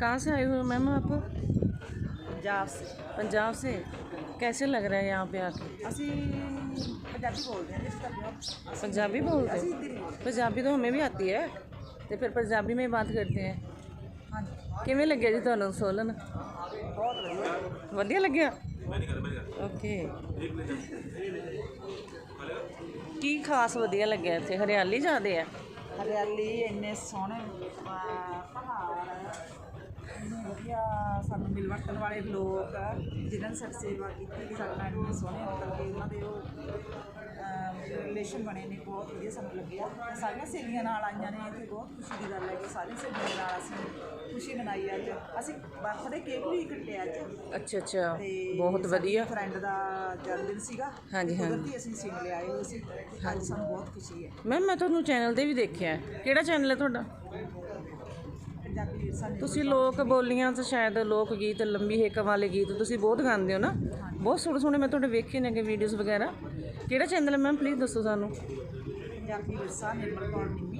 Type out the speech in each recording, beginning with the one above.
कहाँ से आए हुए हो मैम आप ਪੰਜਾਬ ਸੇ पंजाब से कैसे लग रहा है यहाँ पे आके ਅਸੀਂ ਪੰਜਾਬੀ ਬੋਲਦੇ ਹਾਂ ਜਿਸ ਤਰ੍ਹਾਂ पंजाबी बोलते ਅਸੀਂ हो ਹਿੰਦੀ ਨਹੀਂ ਬੋਲਦੇ पंजाबी तो हमें भी आती है तो फिर पंजाबी में ही बात करते हैं ਹਾਂਜੀ ਕਿਵੇਂ ਲੱਗਿਆ ਜੀ ਤੁਹਾਨੂੰ ਸੋਲਨ ਬਹੁਤ ਵਧੀਆ ਵਧੀਆ ਲੱਗਿਆ ਓਕੇ। ਕੀ ਖਾਸ ਵਧੀਆ ਲੱਗਿਆ ਇੱਥੇ? ਹਰਿਆਲੀ ਜ਼ਿਆਦੇ ਹੈ ਹਰਿਆਲੀ ਇੰਨੇ ਸੋਹਣੇ ਅਹ, ਪਹਾੜ ਇੰਨੇ ਵਧੀਆ ਸਾਨੂੰ ਮਿਲਵਰਤਣ ਵਾਲੇ ਲੋਕ ਜਿਨ੍ਹਾਂ ਨੇ ਸਾਡੀ ਸੇਵਾ ਕੀਤੀ ਕਿ ਸਾਡੇ ਨਾਲ ਇੰਨੇ ਸੋਹਣੇ ਮਤਲਬ ਕਿ ਉਹਨਾਂ ਦੇ ਉਹ ਰਿਲੇਸ਼ਨ ਬਣੇ ਨੇ ਬਹੁਤ ਵਧੀਆ ਸਾਨੂੰ ਲੱਗਿਆ ਸਾਰੀਆਂ ਸਹੇਲੀਆਂ ਨਾਲ ਆਈਆਂ ਨੇ ਤੇ ਬਹੁਤ ਖੁਸ਼ੀ ਦੀ ਗੱਲ ਹੈ ਕਿ ਸਾਰੀਆਂ ਸਹੇਲੀਆਂ ਨਾਲ ਅਸੀਂ ਖੁਸ਼ੀ ਮਨਾਈ ਅੱਜ। ਅਸੀਂ ਬਰਥਡੇ ਕੇਕ ਵੀ ਕੱਟਿਆ ਅੱਜ। ਅੱਛਾ ਅੱਛਾ। ਬਹੁਤ ਵਧੀਆ। ਫਰੈਂਡ ਦਾ ਜਨਮ ਦਿਨ ਸੀਗਾ। ਹਾਂਜੀ, ਹਾਂਜੀ। ਕੁਦਰਤੀ ਅਸੀਂ ਸਿੰਗਲੇ ਆਏ ਹੋਏ ਸੀ। ਅੱਜ ਸਾਨੂੰ ਬਹੁਤ ਖੁਸ਼ੀ ਹੈ। ਮੈਮ ਮੈਂ ਤੁਹਾਨੂੰ ਚੈਨਲ ਤੇ ਵੀ ਦੇਖਿਆ ਹੈ। ਕਿਹੜਾ ਚੈਨਲ ਹੈ ਤੁਹਾਡਾ? ਤੁਸੀਂ ਲੋਕ ਬੋਲੀਆਂ ਤੇ ਸ਼ਾਇਦ ਲੋਕ ਗੀਤ ਲੰਬੀ ਹੇਕਾਂ ਵਾਲੇ ਗੀਤ ਤੁਸੀਂ ਬਹੁਤ ਗਾਉਂਦੇ ਹੋ ਨਾ? ਬਹੁਤ ਸੋਹਣੇ ਸੋਹਣੇ ਮੈਂ ਤੁਹਾਡੇ ਵੇਖੇ ਨੇਗੇ ਵੀਡੀਓਜ਼ ਵਗੈਰਾ। ਕਿਹੜਾ ਚੈਨਲ ਹੈ ਮੈਮ? ਪਲੀਜ਼ ਦੱਸੋ ਸਾਨੂੰ। ਪੰਜਾਬੀ ਵਿਰਸਾ ਨਿਰਮਲ ਕੌਰ ਨਿੰਮੀ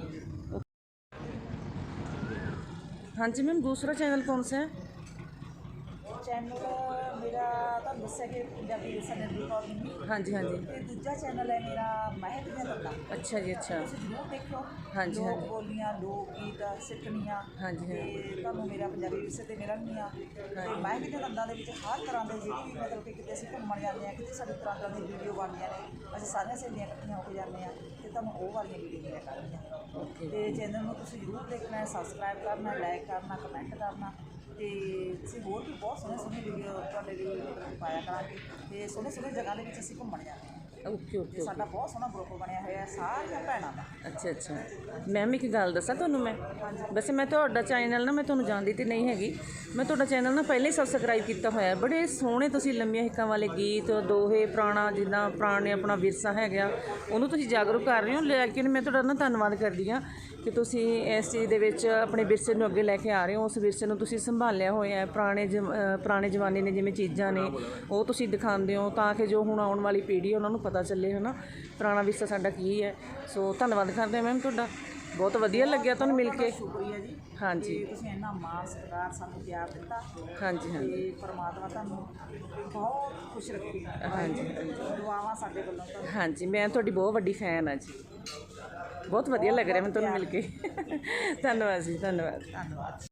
ਹਾਂਜੀ ਮੈਮ ਦੂਸਰਾ ਚੈਨਲ ਕੌਣ ਸਾ ਹੈ? ਚੈਨਲ ਮੇਰਾ ਤੁਹਾਨੂੰ ਦੱਸਿਆ ਕਿ ਪੰਜਾਬੀ ਹਾਂਜੀ ਹਾਂਜੀ। ਤੇ ਦੂਜਾ ਚੈਨਲ ਹੈ ਮੇਰਾ ਮਹਿਕ ਦੀਆਂ ਗੱਲਾਂ ਅੱਛਾ ਜੀ ਅੱਛਾ। ਤੁਸੀਂ ਜ਼ਰੂਰ ਦੇਖੋ ਹਾਂਜੀ, ਲੋਕ ਹਾਂਜੀ। ਬੋਲੀਆਂ ਲੋਕ ਗੀਤ ਹਾਂਜੀ, ਤੇ ਤੁਹਾਨੂੰ ਮੇਰਾ ਪੰਜਾਬੀ ਵਿਰਸੇ ਤੇ ਮਿਲਣਗੀਆਂ। ਤੇ ਮਹਿਕ ਦੀਆਂ ਦੇ ਵਿੱਚ ਹਰ ਤਰ੍ਹਾਂ ਦੇ ਜਿਹੜੀ ਵੀ ਮਤਲਬ ਕਿ ਕਿਤੇ ਅਸੀਂ ਘੁੰਮਣ ਜਾਂਦੇ ਆ ਕਿਤੇ ਸਾਡੀ ਤਰ੍ਹਾਂ ਤਰ੍ਹਾਂ ਦੀ ਵੀਡੀਓ ਬਣਦੀਆਂ ਨੇ ਅਸੀਂ ਸਾਰੀਆਂ ਸਹੇਲੀਆਂ ਇਕੱਠੀਆਂ ਹੋ ਕੇ ਜਾਂਦੇ ਆ ਤੇ ਤੁਹਾਨੂੰ ਉਹ ਵਾਲੀਆਂ ਵੀਡੀਓ ਮਿਲਿਆ ਕਰਨਗੀਆਂ ਓਕੇ ਤੇ ਚੈਨਲ ਨੂੰ ਤੁਸੀਂ ਜ਼ਰੂਰ ਦੇਖਣਾ ਹੈ ਸਬਸਕ੍ਰਾਈਬ ਕਰਨਾ ਲਾਈਕ ਕਰਨਾ ਕਮੈਂਟ ਕਰਨਾ। ਤੇ ਅਸੀਂ ਹੋਰ ਵੀ ਬਹੁਤ ਸੋਹਣੇ ਸੋਹਣੇ ਵੀਡੀਓ ਤੁਹਾਡੇ ਲਈ ਪਾਇਆ ਕਰਾਂਗੇ। ਤੇ ਸੋਹਣੇ ਸੋਹਣੇ ਜਗ੍ਹਾ ਦੇ ਵਿੱਚ ਅਸੀਂ ਘੁੰਮਣ ਜਾਂਦੇ ਹਾਂ। ਓਕੇ ਓਕੇ ਤੇ ਸਾਡਾ ਬਹੁਤ ਸੋਹਣਾ ਗਰੁੱਪ ਬਣਿਆ ਹੋਇਆ ਹੈ ਸਾਰੀਆਂ ਭੈਣਾਂ ਦਾ। ਅੱਛਾ ਅੱਛਾ। ਮੈਮ ਇੱਕ ਗੱਲ ਦੱਸਾਂ ਤੁਹਾਨੂੰ ਮੈਂ? ਵੈਸੇ ਮੈਂ ਤੁਹਾਡਾ ਚੈਨਲ ਨਾ ਮੈਂ ਤੁਹਾਨੂੰ ਜਾਣਦੀ ਤੇ ਨਹੀਂ ਹੈਗੀ ਮੈਂ ਤੁਹਾਡਾ ਚੈਨਲ ਨਾ ਪਹਿਲਾਂ ਹੀ ਸਬਸਕ੍ਰਾਈਬ ਕੀਤਾ ਹੋਇਆ ਹੈ। ਬੜੇ ਸੋਹਣੇ ਤੁਸੀਂ ਲੰਮੀਆਂ ਹਿੱਕਾਂ ਵਾਲੇ ਗੀਤ ਦੋਹੇ ਪੁਰਾਣਾ ਜਿੱਦਾਂ ਪੁਰਾਣੇ ਆਪਣਾ ਵਿਰਸਾ ਹੈਗਾ ਉਹਨੂੰ ਤੁਸੀਂ ਜਾਗਰੂਕ ਕਰ ਰਹੇ ਹੋ ਲੇਕਿਨ ਮੈਂ ਤੁਹਾਡਾ ਨਾ ਧੰਨਵਾਦ ਕਰਦੀ ਹਾਂ ਕਿ ਤੁਸੀਂ ਇਸ ਚੀਜ਼ ਦੇ ਵਿੱਚ ਆਪਣੇ ਵਿਰਸੇ ਨੂੰ ਅੱਗੇ ਲੈ ਕੇ ਆ ਰਹੇ ਹੋ ਉਸ ਵਿਰਸੇ ਨੂੰ ਤੁਸੀਂ ਸੰਭਾਲਿਆ ਹੋਇਆ ਹੈ ਪੁਰਾਣੇ ਪੁਰਾਣੇ ਜ਼ਮਾਨੇ ਨੇ ਜਿਵੇਂ ਚੀਜ਼ਾਂ ਨੇ ਉਹ ਤੁਸੀਂ ਦਿਖਾਉਂਦੇ ਹੋ ਤਾਂ ਕਿ ਜੋ ਹੁਣ ਆਉਣ ਵਾਲੀ ਪੀੜ੍ਹੀ ਹੈ ਉਹਨਾਂ ਨੂੰ ਪਤਾ ਚੱਲੇ ਹਨਾ? ਪੁਰਾਣਾ ਵਿਰਸਾ ਸਾਡਾ ਕੀ ਹੈ? ਸੋ ਧੰਨਵਾਦ ਕਰਦੇ ਹਾਂ ਮੈਮ ਤੁਹਾਡਾ। ਬਹੁਤ ਵਧੀਆ ਲੱਗਿਆ ਤੁਹਾਨੂੰ ਮਿਲ ਕੇ। ਸ਼ੁਕਰੀਆ ਜੀ। ਹਾਂਜੀ। ਤੁਸੀਂ ਇੰਨਾ ਮਾਣ ਸਤਿਕਾਰ ਸਾਨੂੰ ਪਿਆਰ ਦਿੱਤਾ। ਹਾਂਜੀ ਹਾਂਜੀ। ਤੇ ਪਰਮਾਤਮਾ ਤੁਹਾਨੂੰ ਬਹੁਤ ਖੁਸ਼ ਰੱਖੇ। ਹਾਂਜੀ। ਦੁਆਵਾਂ ਸਾਡੇ ਵੱਲੋਂ ਹਾਂਜੀ ਮੈਂ ਤੁਹਾਡੀ ਬਹੁਤ ਵੱਡੀ ਫੈਨ ਹਾਂ ਜੀ। ਬਹੁਤ ਵਧੀਆ ਲੱਗ ਰਿਹਾ ਮੈਨੂੰ ਤੁਹਾਨੂੰ ਮਿਲ ਕੇ। ਧੰਨਵਾਦ ਜੀ ਧੰਨਵਾਦ। ਧੰਨਵਾਦ।